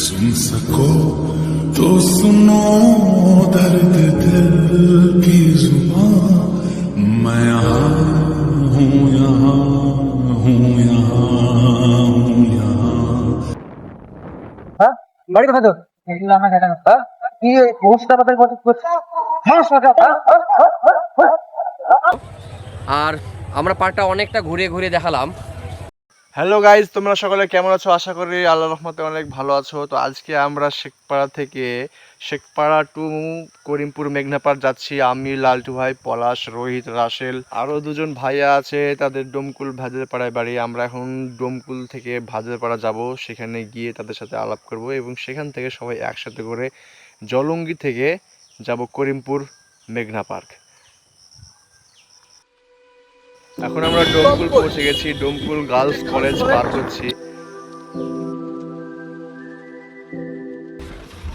सुन सको तो सुनो दर्द दिल की जुबान मैं यहाँ हूँ यहाँ हूँ यहाँ हूँ यहाँ হ্যাঁ বাড়ি কোথায় তো এগুলো আমার দেখা হ্যাঁ কি এই পোস্টটা বাতাই বলতে করছে হ্যাঁ সরকার হ্যাঁ হ্যাঁ, হ্যাঁ, হ্যাঁ, হ্যাঁ। আর আমরা পার্কটা অনেকটা ঘুরে ঘুরে দেখালাম হ্যালো গাইজ তোমরা সকলে কেমন আছো? আশা করি আল্লাহ রহমতে অনেক ভালো আছো। তো আজকে আমরা শেখপাড়া থেকে শেখপাড়া টু করিমপুর মেঘনাপাড় যাচ্ছি। আমি, লালটু ভাই, পলাশ, রোহিত, রাসেল, আরও দুজন ভাইয়া আছে। তাদের ডোমকুল ভাজেরপাড়ায় বাড়ি। আমরা এখন ডোমকুল থেকে ভাজেরপাড়া যাব। সেখানে গিয়ে তাদের সাথে আলাপ করব এবং সেখান থেকে সবাই একসাথে করে জলঙ্গি থেকে যাব করিমপুর মেঘনা পার্ক। এখন আমরা ডোমকুল পৌঁছে গেছি ডোমকুল গার্লস কলেজ পার করছি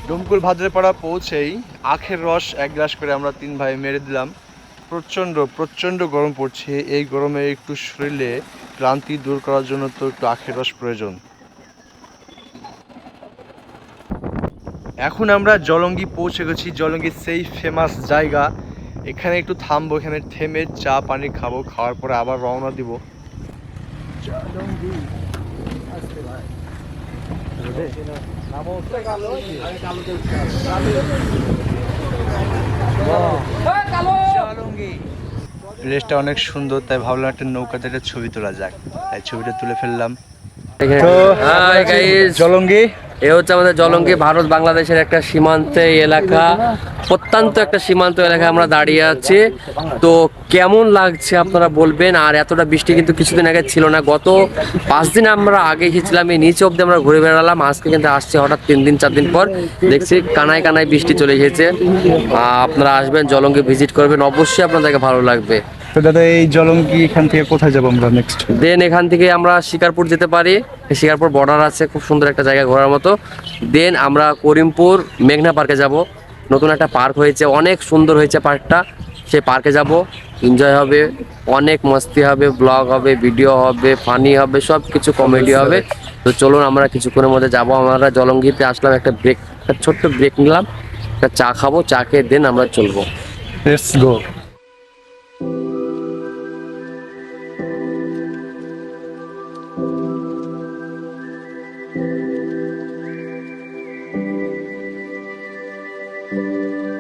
ডোমকুল ভাদ্রেপাড়া পৌঁছেই আখের রস এক গ্লাস করে আমরা তিন ভাই মেরে দিলাম। প্রচণ্ড প্রচণ্ড গরম পড়ছে। এই গরমে একটু শরীরে ক্লান্তি দূর করার জন্য তো একটু আখের রস প্রয়োজন। এখন আমরা জলঙ্গি পৌঁছে গেছি। জলঙ্গির সেই ফেমাস জায়গা এখানে একটু থামবো এখানে থেমে চা পানি খাব খাওয়ার পরে আবার রওনা দিব। প্লেসটা অনেক সুন্দর তাই ভাবলাম একটা নৌকাতে একটা ছবি তোলা যাক। তাই ছবিটা তুলে ফেললাম। জলঙ্গি? এ হচ্ছে আমাদের জলঙ্গি ভারত বাংলাদেশের একটা সীমান্তে এলাকা প্রত্যন্ত একটা সীমান্ত এলাকায় আমরা দাঁড়িয়ে আছি। তো কেমন লাগছে আপনারা বলবেন? আর এতটা বৃষ্টি কিন্তু কিছুদিন আগে ছিল না। গত পাঁচ দিন আমরা আগে এসেছিলাম, এই নিচে অব্দি আমরা ঘুরে বেড়ালাম। আজকে কিন্তু আসছে হঠাৎ তিন দিন, চার দিন পর। দেখছি কানায় কানায় বৃষ্টি চলে এসেছে। আপনারা আসবেন, জলঙ্গি ভিজিট করবেন। অবশ্যই আপনাদেরকে ভালো লাগবে। তো দাদা এই জলঙ্গি এখান থেকে কোথায় যাব আমরা নেক্সট দেন এখান থেকে আমরা শিকারপুর যেতে পারি। শিকারপুর বর্ডার আছে খুব সুন্দর একটা জায়গা ঘোরার মতো। দেন আমরা করিমপুর মেঘনা পার্কে যাব। নতুন একটা পার্ক হয়েছে অনেক সুন্দর হয়েছে পার্কটা সেই পার্কে যাব। এনজয় হবে অনেক মস্তি হবে ব্লগ হবে ভিডিও হবে ফানি হবে সব কিছু কমেডি হবে। তো চলুন আমরা কিছুক্ষণের মধ্যে যাব। আমরা জলঙ্গিতে আসলাম একটা ব্রেক একটা ছোট্ট ব্রেক নিলাম। একটা চা খাব চা খেয়ে দেন আমরা চলবো। লেটস গো Música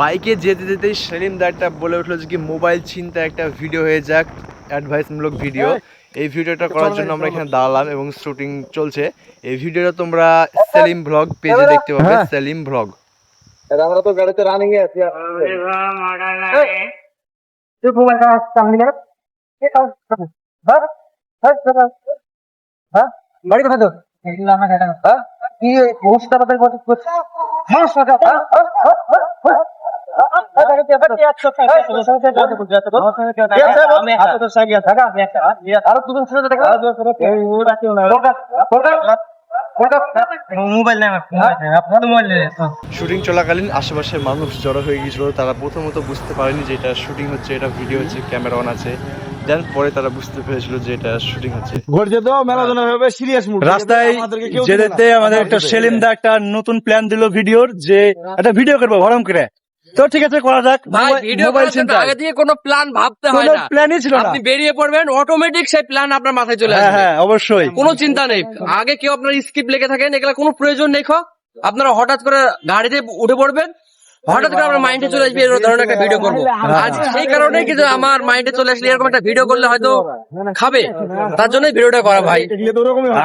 বাইকে যেতে যেতেই সেলিম দা একটা বলে উঠল যে কি মোবাইল চিন্তা একটা ভিডিও হয়ে যাক অ্যাডভাইসমূলক ভিডিও এই ভিডিওটা করার জন্য আমরা এখানে দাঁড়ালাম এবং শুটিং চলছে। এই ভিডিওটা তোমরা সেলিম ব্লগ পেজে দেখতে পাবে সেলিম ব্লগ আমরা তো গাড়িতে রানিং এ আছি তুই মোবাইলটা সামনে কে হ্যাঁ হ্যাঁ হ্যাঁ বাড়ি কোথায় তো এগুলো আমার দেখা হ্যাঁ? কি এই পোস্টটা হ্যাঁ সরকার শুটিং চলাকালীন আশেপাশের মানুষ জড়ো হয়ে গিয়েছিল তারা প্রথমত বুঝতে পারেনি যে এটা শুটিং হচ্ছে এটা ভিডিও হচ্ছে ক্যামেরা অন আছে। দেন পরে তারা বুঝতে পেরেছিল যে এটা শুটিং হচ্ছে। রাস্তায় যেতে আমাদের একটা সেলিম দা একটা নতুন প্ল্যান দিল ভিডিওর যে একটা ভিডিও করব হরম করে। তো ঠিক আছে করা যাক। ভাই ভিডিও আগে থেকে কোনো প্ল্যান ভাবতে হয় না। প্ল্যানই ছিল না। আপনি বেরিয়ে পড়বেন অটোমেটিক সেই প্ল্যান আপনার মাথায় চলে হ্যাঁ আসবে। হ্যাঁ অবশ্যই। কোনো চিন্তা নেই। আগে কেউ আপনার স্কিপ লেগে থাকেন এগুলা কোনো প্রয়োজন নেই খো। আপনারা হঠাৎ করে গাড়িতে উঠে পড়বেন হঠাৎ করে আমার মাইন্ডে চলে আসবে এরকম ধরনের একটা ভিডিও করব। আজ সেই কারণে কিন্তু আমার মাইন্ডে চলে আসলে এরকম একটা ভিডিও করলে হয়তো খাবে। তার জন্যই ভিডিওটা করা ভাই।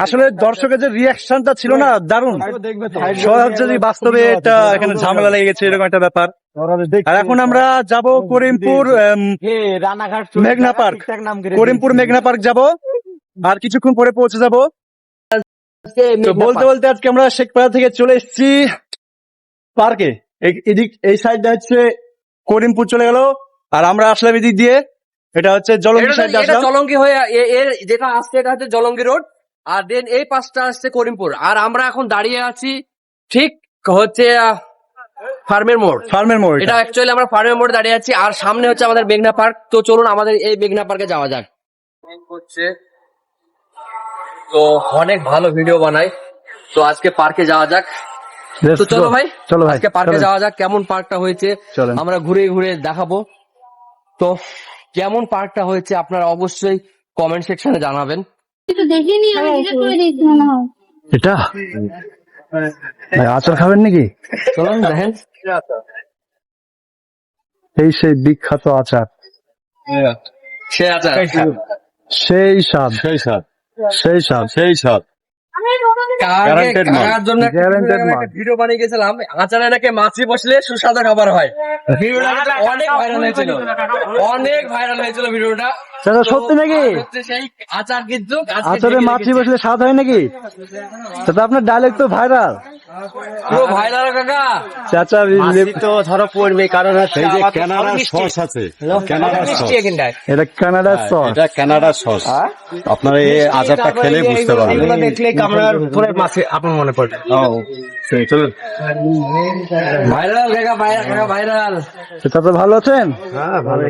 আসলে দর্শকের যে রিয়াকশনটা ছিল না দারুণ। সব যদি বাস্তবে এটা এখানে ঝামেলা লেগে গেছে এরকম একটা ব্যাপার। আর এখন আমরা যাব করিমপুর মেঘনা পার্ক। করিমপুর মেঘনা পার্ক যাব। আর কিছুক্ষণ পরে পৌঁছে যাব। বলতে বলতে আজকে আমরা শেখপাড়া থেকে চলে এসেছি পার্কে। এদিক এই সাইডটা হচ্ছে করিমপুর চলে গেল আর আমরা আসলাম এদিক দিয়ে। এটা হচ্ছে জলঙ্গি সাইড আসলাম। জলঙ্গি হয়ে এর যেটা আসছে এটা হচ্ছে জলঙ্গি রোড আর দেন এই পাশটা আসছে করিমপুর। আর আমরা এখন দাঁড়িয়ে আছি ঠিক হচ্ছে আহ, ফার্মের মোড়। ফার্মের মোড় এটা। অ্যাকচুয়ালি আমরা ফার্মের মোড়ে দাঁড়িয়ে আছি আর সামনে হচ্ছে আমাদের মেঘনা পার্ক। তো চলুন আমাদের এই মেঘনা পার্কে যাওয়া যাক। হচ্ছে তো অনেক ভালো ভিডিও বানাই। তো আজকে পার্কে যাওয়া যাক। তো চলো ভাই চলো ভাই আজকে পার্কে যাওয়া যাক কেমন পার্কটা হয়েছে। আমরা ঘুরে ঘুরে দেখাবো। তো কেমন পার্কটা হয়েছে আপনারা অবশ্যই কমেন্ট সেকশনে জানাবেন। দেখিনি আমি ডিলিট করে দিয়েছি হয়। এটা? আচার খাবেন নাকি? চলুন দেখেন। এই সেই বিখ্যাত আচার। সে আচ্ছা সেই স্বাদ। সেই স্বাদ। সেই স্বাদ। সেই স্বাদ। ভিডিও বানিয়ে গেছিলাম আচারে নাকি মাছি বসলে সুস্বাদু খাবার হয়। ভিডিওটা অনেক ভাইরাল হয়েছিল। অনেক ভাইরাল হয়েছিল ভিডিওটা সেটা সত্যি নাকি? আচার মাছি বসলে স্বাদ হয় নাকি? সেটা আপনার ডায়লগ তো ভাইরাল পুরো ভাইরাল কাকা। চাচা তো ধরো পড়বে কারণ এই যে সস আছে কানাডার সস এটা কানাডার সস এটা কানাডার সস আপনারা এই আচারটা খেলে বুঝতে পারবেন। দেখলে কামড়ার পুরো মাছে আপনার মনে পড়বে। চলুন। ভাইরাল কাকা ভাইরাল সেটা তো ভালো আছেন?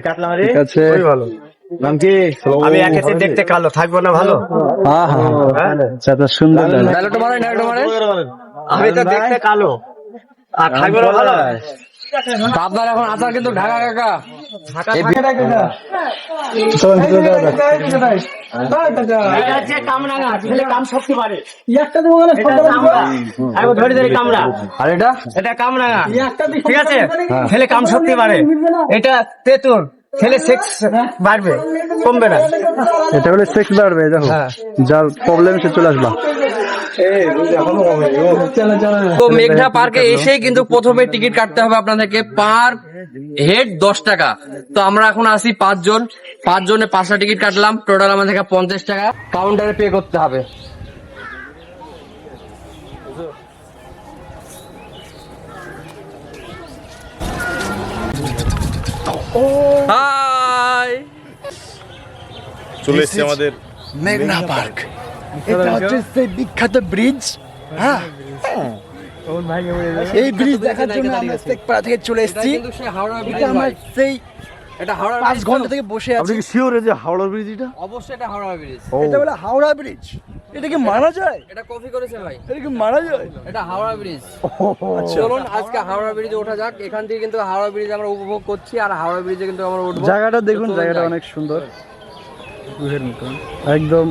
কাটলাম ঠিক আছে। ভালো। নাম কি? আমি একেতে দেখতে কালো থাকব না ভালো? হ্যাঁ সুন্দর dialogue। ডায়লগটা মারেন ডায়লগটা মারেন। আমি তো দেখতে কালো। আর থাকব না ভালো? আপনার এখন আচার কিন্তু ঢাকা কাকা। এটা আর কামরাঙা। ঠিক আছে? ছেলে কাম শক্তি পারে এটা তেতুল। ছেলে সেক্স বাড়বে কমবে না। এটা হলে সেক্স বাড়বে দেখো। যার প্রবলেম সে চলে আসবা। তো মেঘনা পার্কে এসেই কিন্তু প্রথমে টিকিট কাটতে হবে আপনাদেরকে পার হেড দশ টাকা। তো আমরা এখন আসি পাঁচজন। পাঁচজনে পাঁচটা টিকিট কাটলাম। টোটাল আমাদেরকে পঞ্চাশ টাকা কাউন্টারে পে করতে হবে। হাই চলে এসেছি আমাদের মেঘনা পার্ক এটা হচ্ছে সেই বিখ্যাত ব্রিজ হ্যাঁ? এই ব্রিজ দেখার জন্য আমরা শেখপাড়া থেকে চলে এসেছি। এটা আমার সেই এটা হাওড়া পাঁচ ঘণ্টা থেকে বসে আছি। কি শিওর যে হাওড়া ব্রিজ এটা অবশ্যই এটা হাওড়া ব্রিজ এটা বলে হাওড়া ব্রিজ এটা কি মারা যায়? এটা কপি করেছে ভাই। এটা কি মারা যায়? এটা হাওড়া ব্রিজ চলুন আজকে হাওড়া ব্রিজে ওঠা যাক। এখান থেকে কিন্তু হাওড়া ব্রিজ আমরা উপভোগ করছি আর হাওড়া ব্রিজে কিন্তু আমরা উঠবো। জায়গাটা দেখুন জায়গাটা অনেক সুন্দর। একদম।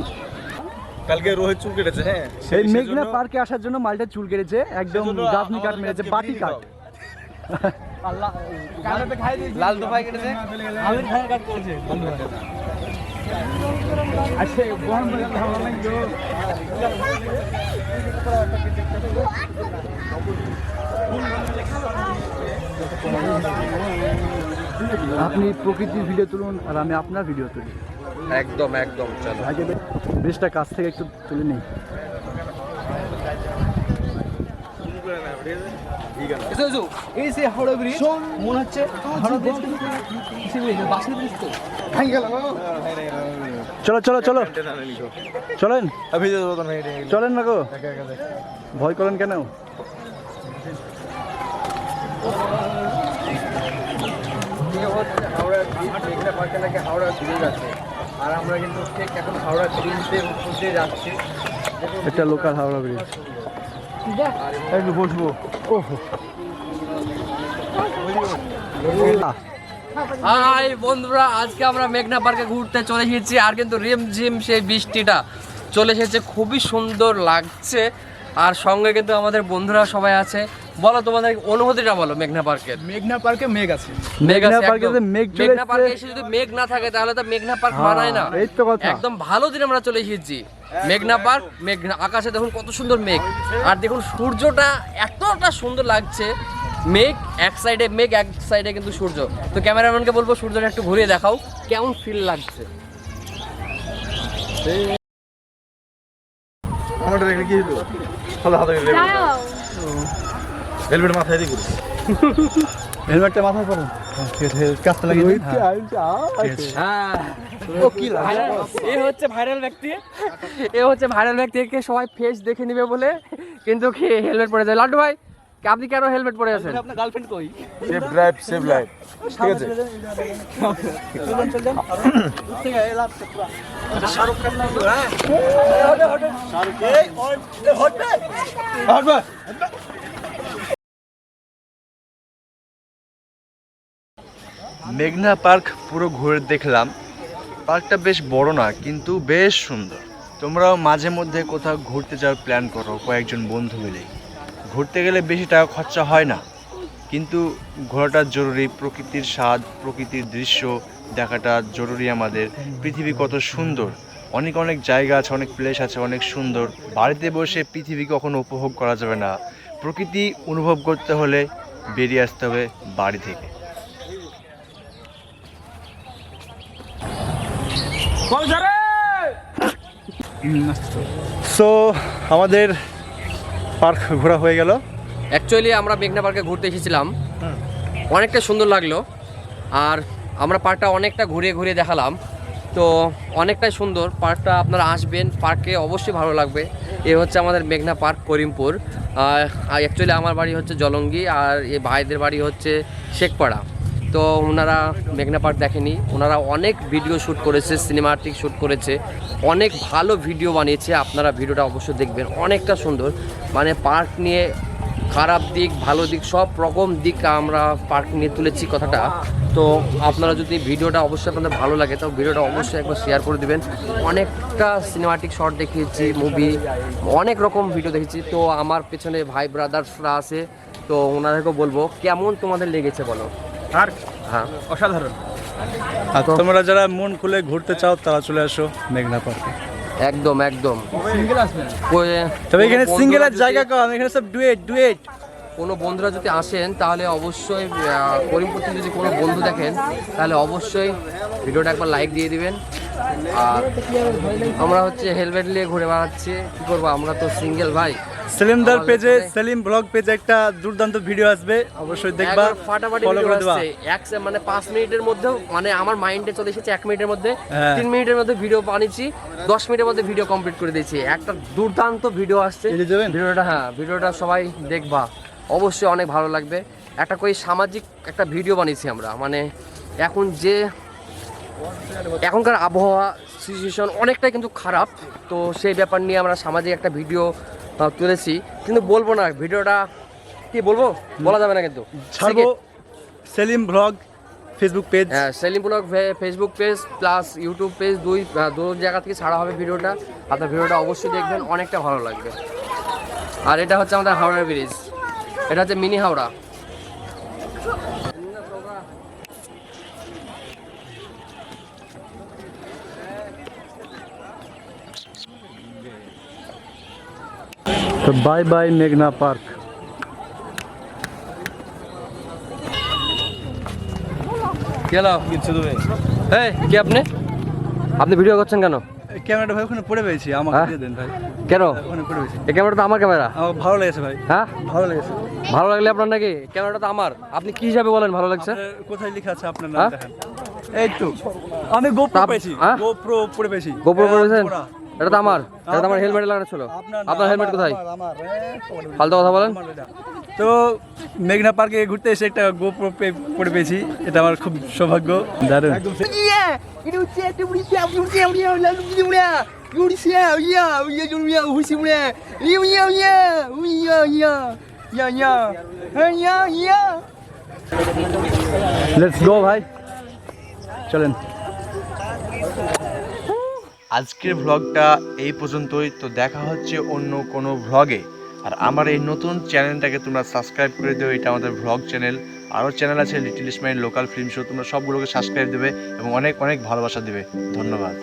কালকে রোহিত চুল কেটেছে হ্যাঁ? এই মেঘনা পার্কে আসার জন্য মালটা চুল কেটেছে। একদম গাছনি কাট মেরেছে বাটি কাট। লাল দুপাই কেটেছে? আপনি প্রকৃতির ভিডিও তুলুন আর আমি আপনার ভিডিও তুলি। একদম একদম চলো। বেশটা কাছ থেকে একটু তুলে নিই। এই যে হাওড়া ব্রিজ মনে হচ্ছে হাওড়া ব্রিজ চলো চলো চলো। চলেন। চলেন না গো। ভয় করেন কেন? হাওড়া ব্রিজ মেঘনা পার্কে নাকি হাওড়া ব্রিজ আছে। আর আমরা কিন্তু ঠিক এখন হাওড়া উপরে যাচ্ছি। এটা লোকাল হাওড়া ব্রিজ একটু বসবো ওহো হাই বন্ধুরা, আজকে আমরা মেঘনা পার্কে ঘুরতে চলে এসেছি, আর কিন্তু রিমঝিম সেই বৃষ্টিটা চলে এসেছে, খুবই সুন্দর লাগছে। আর সঙ্গে কিন্তু আমাদের বন্ধুরা সবাই আছে বলো তোমাদের অনুভূতিটা বলো মেঘনা পার্কের মেঘনা পার্কে মেঘ আছে। মেঘ মেঘনা পার্কে একদম। যে মেঘ চলে মেঘনা পার্কে এসে যদি মেঘ না থাকে তাহলে তো মেঘনা পার্ক হ্যাঁ, মানায় না। এই তো কথা। একদম ভালো দিন আমরা চলে এসেছি। মেঘনা পার্ক মেঘনা আকাশে দেখুন কত সুন্দর মেঘ। আর দেখুন সূর্যটা এতটা সুন্দর লাগছে। মেঘ এক সাইডে মেঘ এক সাইডে কিন্তু সূর্য। তো ক্যামেরাম্যানকে বলব সূর্যটা একটু ঘুরিয়ে দেখাও কেমন ফিল লাগছে। আমাদের এখানে কি হলো ভালো হাতে দাঁড়াও হেলমেট মাথায় দিয়ে ঘুরছে। হেলমেটটা মাথায় পড়ুন কাজটা লাগিয়ে দিন হ্যাঁ। এ হচ্ছে ভাইরাল ব্যক্তি। এ হচ্ছে ভাইরাল ব্যক্তিকে সবাই ফেস দেখে নেবে বলে। কিন্তু কি হেলমেট পরে যায়? লাড্ডু ভাই আপনি কেন হেলমেট পরে আছেন? আপনার গার্লফ্রেন্ড কই? সেফ ড্রাইভ সেফ লাইফ ঠিক আছে। মেঘনা পার্ক পুরো ঘুরে দেখলাম। পার্কটা বেশ বড় না, কিন্তু বেশ সুন্দর। তোমরাও মাঝে মধ্যে কোথাও ঘুরতে যাওয়ার প্ল্যান করো, কয়েকজন বন্ধু মিলে। ঘুরতে গেলে বেশি টাকা খরচা হয় না, কিন্তু ঘোরাটা জরুরি। প্রকৃতির স্বাদ, প্রকৃতির দৃশ্য দেখাটা জরুরি আমাদের। পৃথিবী কত সুন্দর। অনেক অনেক জায়গা আছে, অনেক প্লেস আছে, অনেক সুন্দর। বাড়িতে বসে পৃথিবী কখনো উপভোগ করা যাবে না। প্রকৃতি অনুভব করতে হলে বেরিয়ে আসতে হবে বাড়ি থেকে। সো আমাদের পার্ক ঘোরা হয়ে গেল। অ্যাকচুয়ালি আমরা মেঘনা পার্কে ঘুরতে এসেছিলাম। অনেকটা সুন্দর লাগল। আর আমরা পার্কটা অনেকটা ঘুরে ঘুরে দেখালাম। তো অনেকটাই সুন্দর। পার্কটা আপনারা আসবেন পার্কে অবশ্যই ভালো লাগবে। এ হচ্ছে আমাদের মেঘনা পার্ক করিমপুর। আর অ্যাকচুয়ালি আমার বাড়ি হচ্ছে জলঙ্গি আর এই ভাইদের বাড়ি হচ্ছে শেখপাড়া। তো ওনারা মেঘনা পার্ক দেখেনি। ওনারা অনেক ভিডিও শ্যুট করেছে সিনেমাটিক শ্যুট করেছে, অনেক ভালো ভিডিও বানিয়েছে, আপনারা ভিডিওটা অবশ্যই দেখবেন। অনেকটা সুন্দর। মানে পার্ক নিয়ে খারাপ দিক, ভালো দিক, সব রকম দিক আমরা পার্ক নিয়ে তুলেছি কথাটা। তো আপনারা যদি ভিডিওটা অবশ্যই আপনাদের ভালো লাগে, তো ভিডিওটা অবশ্যই একবার শেয়ার করে দেবেন। অনেকটা সিনেমাটিক শট দেখিয়েছি মুভি অনেক রকম ভিডিও দেখেছি তো আমার পেছনে ভাই ব্রাদার্সরা আছে, তো ওনাদেরকেও বলব, কেমন তোমাদের লেগেছে বলো? পার্ক হ্যাঁ। অসাধারণ। আর তোমরা যারা মন খুলে ঘুরতে চাও তারা চলে আসো মেঘনা পার্কে। একদম একদম। সিঙ্গেল তবে এখানে কোনো সিঙ্গেলের জায়গা কম এখানে সব ডুয়েট ডুয়েট কোনো বন্ধুরা যদি আসেন তাহলে অবশ্যই আহ, করিমপুর থেকে যদি কোনো বন্ধু দেখেন তাহলে অবশ্যই ভিডিওটা একবার লাইক দিয়ে দিবেন। আর আমরা হচ্ছে হেলমেট নিয়ে ঘুরে বেড়াচ্ছি। কি করব? আমরা তো সিঙ্গেল ভাই। সেলিমদার পেজে সেলিম ব্লগ পেজে একটা দুর্দান্ত ভিডিও আসবে। অবশ্যই দেখবা ফাটাফাটি ফলো করে দেবা। এক মানে পাঁচ মিনিটের মধ্যে মানে আমার মাইন্ডে চলে এসেছে এক মিনিটের মধ্যে। হ্যাঁ। তিন মিনিটের মধ্যে ভিডিও বানিয়েছি দশ মিনিটের মধ্যে ভিডিও কমপ্লিট করে দিয়েছি। একটা দুর্দান্ত ভিডিও আসছে। ভিডিওটা হ্যাঁ ভিডিওটা সবাই দেখবা। অবশ্যই অনেক ভালো লাগবে। একটা কই সামাজিক একটা ভিডিও বানিয়েছি আমরা। মানে এখন যে এখনকার আবহাওয়া সিচুয়েশন অনেকটাই কিন্তু খারাপ। তো সেই ব্যাপার নিয়ে আমরা সামাজিক একটা ভিডিও তুলেছি কিন্তু বলব না ভিডিওটা কি বলব? বলা যাবে না কিন্তু। ছাড়বো সেলিম ব্লগ ফেসবুক পেজ হ্যাঁ Selim blog Facebook page plus YouTube page দুই দু জায়গা থেকে ছাড়া হবে ভিডিওটা। আপনার ভিডিওটা অবশ্যই দেখবেন অনেকটা ভালো লাগবে। আর এটা হচ্ছে আমাদের হাওড়া ব্রিজ এটা হচ্ছে মিনি হাওড়া। তো বাই বাই মেঘনা পার্ক এই কি আপনি? আপনি ভিডিও করছেন কেন? ক্যামেরাটা ভাই ওখানে পড়ে পেয়েছি। আমাকে হ্যাঁ? দিয়ে দেন ভাই। কেন? ওখানে পড়ে পেয়েছি। এই ক্যামেরাটা তো আমার ক্যামেরা আমার ভালো লেগেছে ভাই। হ্যাঁ? ভালো লেগেছে। ভালো লাগলে আপনার নাকি? ক্যামেরাটা তো আমার। আপনি কি হিসাবে বলেন ভালো লাগছে? কোথায় লেখা আছে? আপনার নাম হ্যাঁ? দেখেন এই তো আমি গোপ্রো পেয়েছি। হ্যাঁ? গোপ্রো পড়ে পেয়েছি। গোপ্রো পুরা। এটা তো আমার এটা তো আমার হেলমেট লাগানো ছিল আপনার হেলমেট কোথায় ফালতু কথা বলেন তো মেঘনা পার্কে ঘুরতে এসে একটা গোপ্রো পড়ে পেয়েছি এটা আমার খুব সৌভাগ্য দারুণ লেটস গো ভাই চলেন আজকের ভ্লগটা এই পর্যন্তই। তো দেখা হচ্ছে অন্য কোনো ভ্লগে আর আমার এই নতুন চ্যানেলটাকে তোমরা সাবস্ক্রাইব করে দিও, এটা আমাদের ভ্লগ চ্যানেল আরও চ্যানেল আছে little Ismail local film show তোমরা সবগুলোকে সাবস্ক্রাইব দেবে এবং অনেক অনেক ভালোবাসা দেবে। ধন্যবাদ।